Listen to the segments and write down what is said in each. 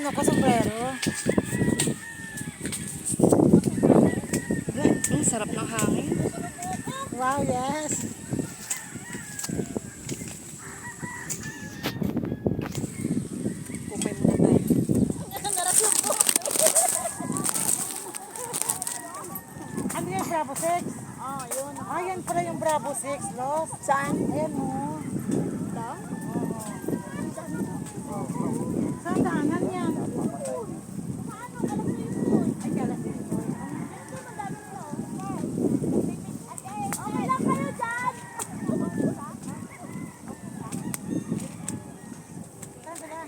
ano ko, sombrero. Ang sarap ng hangin. Wow, yes. Kupay muna tayo. Ano yung Bravo 6? Oh, yun. Ah, yan pala yung Bravo 6, Los. Saan? Ayan mo. Ito? Saan daanan yan? Ay, kala. Okay lang kayo dyan. Saan sila?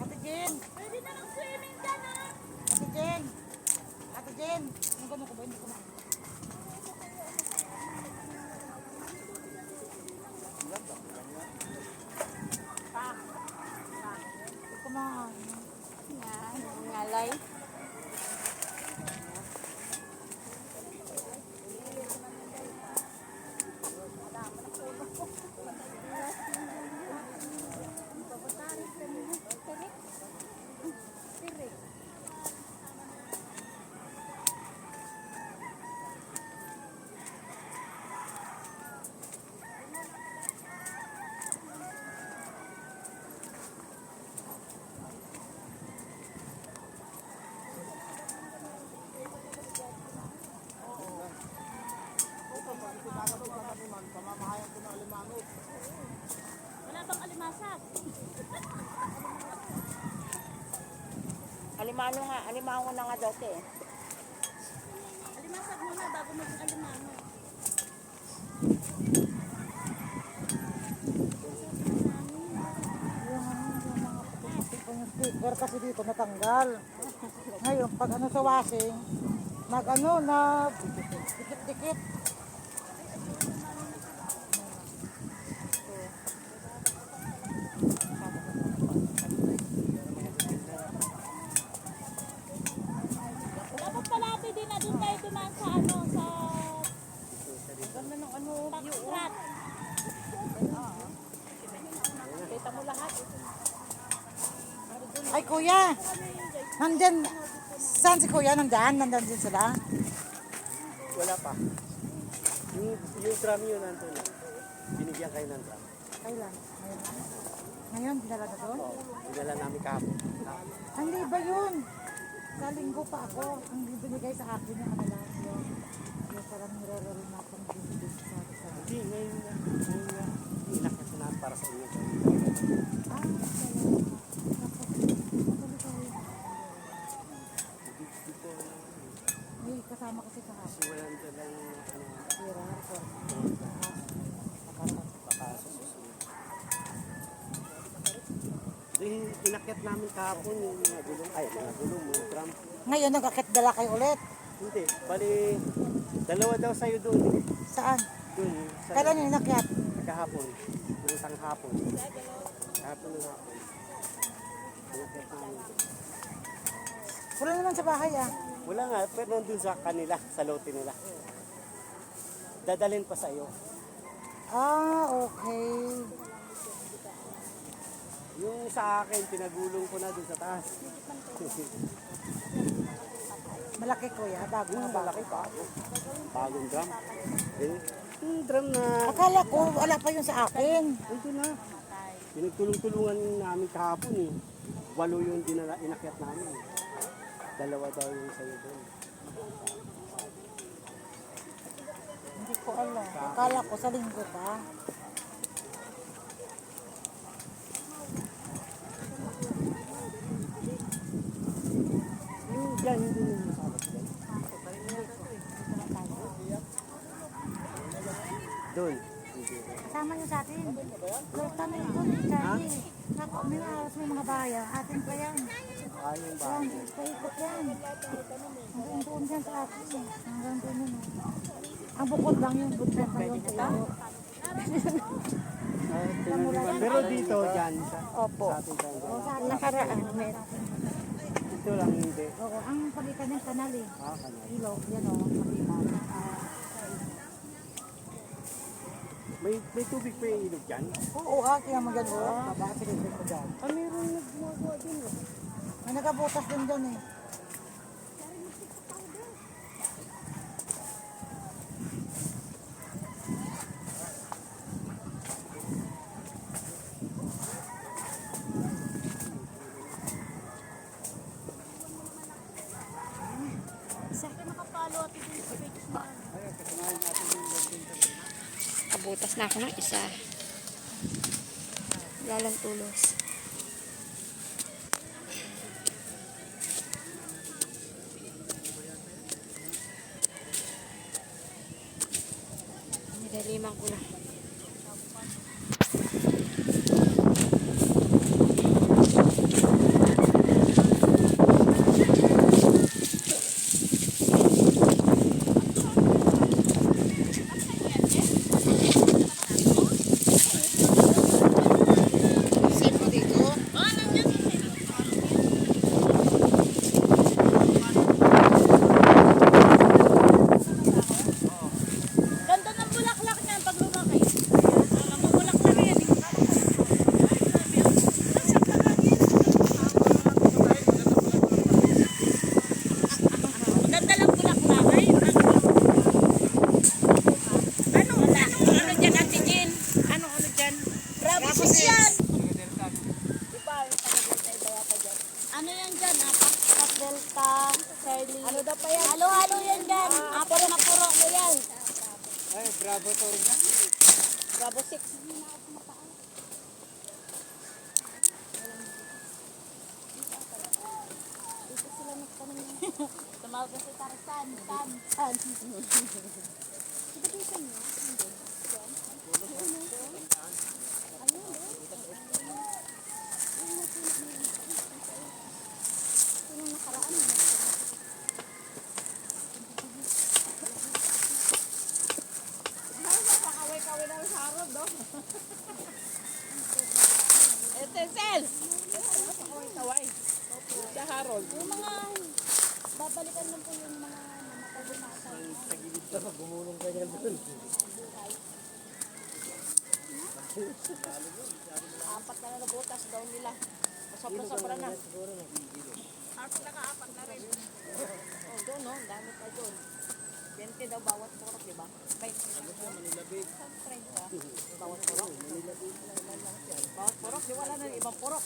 Ate Jen! Pwede na ng swimming dyan ah. Ate Jen! Ate Jen! Ang gano'n ko ba? Hindi ko na. Hindi ko na. Yan, ngalay. Wala bang alimasag? Alimano nga, alimano na nga dati eh. Alimasag muna bago maging alimano. Ano, sticker kasi dito natanggal. Ngayon, pag ano sa washing, nag ano, na dikit-dikit. Dapat palati din na doon tayo dumaan sa ano, sa Ganda ng ano, view. oh. Pakrat. Kita mo lahat. Ay, kuya! Nandyan, saan si kuya? Nandyan? Nandyan din sila? Wala pa. Yung, yung drum yun nandun. Binigyan kayo ng drum. Kailan? Ngayon? Ngayon, dinala na doon? Oo. Dinala namin kahapon. Hindi ba yun? Sa linggo pa ako. Ang binigay sa akin yung kanila. Yung, parang nire-roll na pang binigay sa sa Hindi, ngayon na. Ngayon na. Inakit na para sa inyo. Na. Kasama kasi kahapon. Kasi walang dalang ano, baka sa susunod. Eh, inakit namin kahapon yung mga gulong. Ay, mga gulong, mga drum. Ngayon, nagkakit dala kayo ulit. Hindi, bali, dalawa daw sa'yo doon. Saan? Doon, sa Kailan yung inakyat? kahapon. Isang hapon. Kahapon ng hapon. Wala naman sa bahay ah. Wala nga, pero nandun sa kanila, sa lote nila. Dadalhin pa sa iyo. Ah, okay. Yung sa akin, pinagulong ko na dun sa taas. Malaki kuya, bago Yung nga ba? malaki pa ako. Bagong drum. Eh, yung drum na, Akala ko, wala pa yun sa akin. ito na. Pinagtulong-tulungan namin kahapon eh. Walo yung dinala, inakyat namin. Dalawa daw yung sa'yo doon. Hindi ko alam. Akala ko sa linggo pa. Yung dyan, hindi yung sabat dyan. Doon. Kasama niyo sa atin. Lota na ito, Charlie. Nako, may aras may mga bayan. Atin pa yan. Yung ba? Yan, paikot yan. Hanggang doon yan sa atin. Hanggang doon yun. oh. Ang bukod lang yung bukod pa yun sa iyo. Ah, Pero dito, dyan, Opo. Nakaraan, Dito lang hindi. Oo, ang pagitan ng kanal eh. Ah, kanal. Ilog, yan o. Pagitan. Ah, May, may tubig pa yung ilog dyan? Oo, ah, kaya maganda. Ah. Bakit silipin mo dyan? Ah, meron nagmagawa din. ah. May nakabutas din dyan eh. Isa ka nakapalo at ito sa page na. Kabutas na ako ng isa. Lalang tulos. Nilaliman ko lang. Ganda ng bulaklak niyan pag lumaki. Ang bulaklak yan. Ganda lang bulaklak. Ay, ano? Ano? Ano? Ano dyan, Ate Jean? Ano? Ano dyan? Bravo sis yan! Ano yan dyan? Apak, apak delta, Charlie. Ano daw pa yan? Halo-halo yan dyan. Apple na puro mo yan. Ay, bravo to rin na. Bravo 6. Tumawag na si Tarzan. Tan, tan. Etensel! mga babalikan lang po yung mga namatay bumasa. Sa gilid na pag gumulong ka niyan doon. Apat na na butas daw nila. Sobra-sobra na. Siguro nagigilo. Oh, doon no, dami pa doon. 20 daw bawat purok, di ba? 20 daw. Manilabig. 30. Bawat purok. Bawat purok, di wala na yung ibang purok.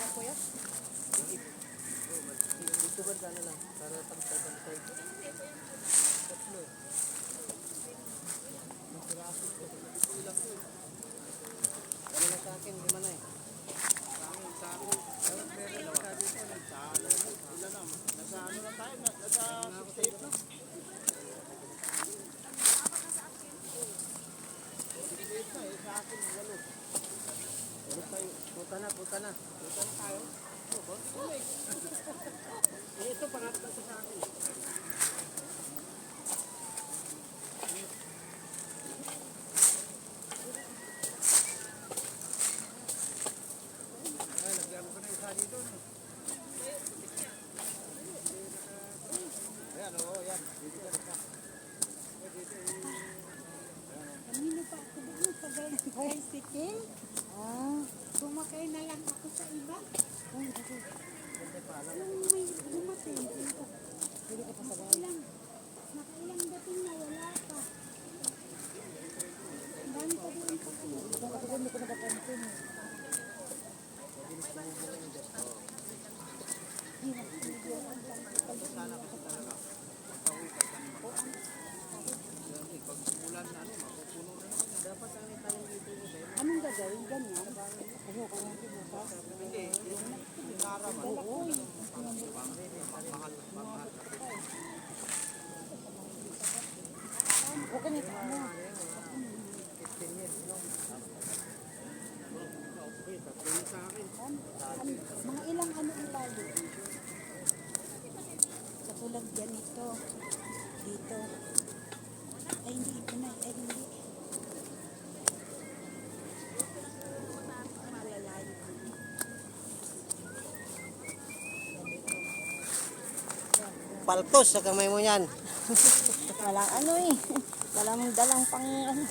Na kuya. Dito ba sana lang? Para pantay-pantay. Tatlo. Masiraso ko. Ilang ko. Ano na sa akin, lima na eh. Sa akin, sa akin. Meron lang sa dito. Sa ano, ilan na. Nasa ano na tayo? Nasa 68 na. Sa akin, walo. Walo tayo. Puta na, puta na. Tayo. Oh, ito pangatlo to sa akin. Ay, lagyan mo ka na isa dito. no? Ayan, oo, yan. Dito ka na. Eh, dito, eh. Kanino pa ako doon sa bicycle? Ah, sumakay na lang ako sa iba. Yung may dumating. Hindi ka pa sa bahay. Nakailang dating na wala pa. Ang dami pa doon pa. Kasi hindi ko nakapansin eh. Anong gagawin? Ganyan? Okay na ano. Mga ilang ano ilayo? Katulad ganito. Dito. Ay, hindi ito na. Ay, hindi. paltos sa kamay mo yan. Walang ano eh. Walang dalang pang ano.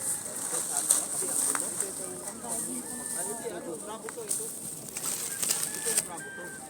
Ito yung bravo to. Ito yung bravo to.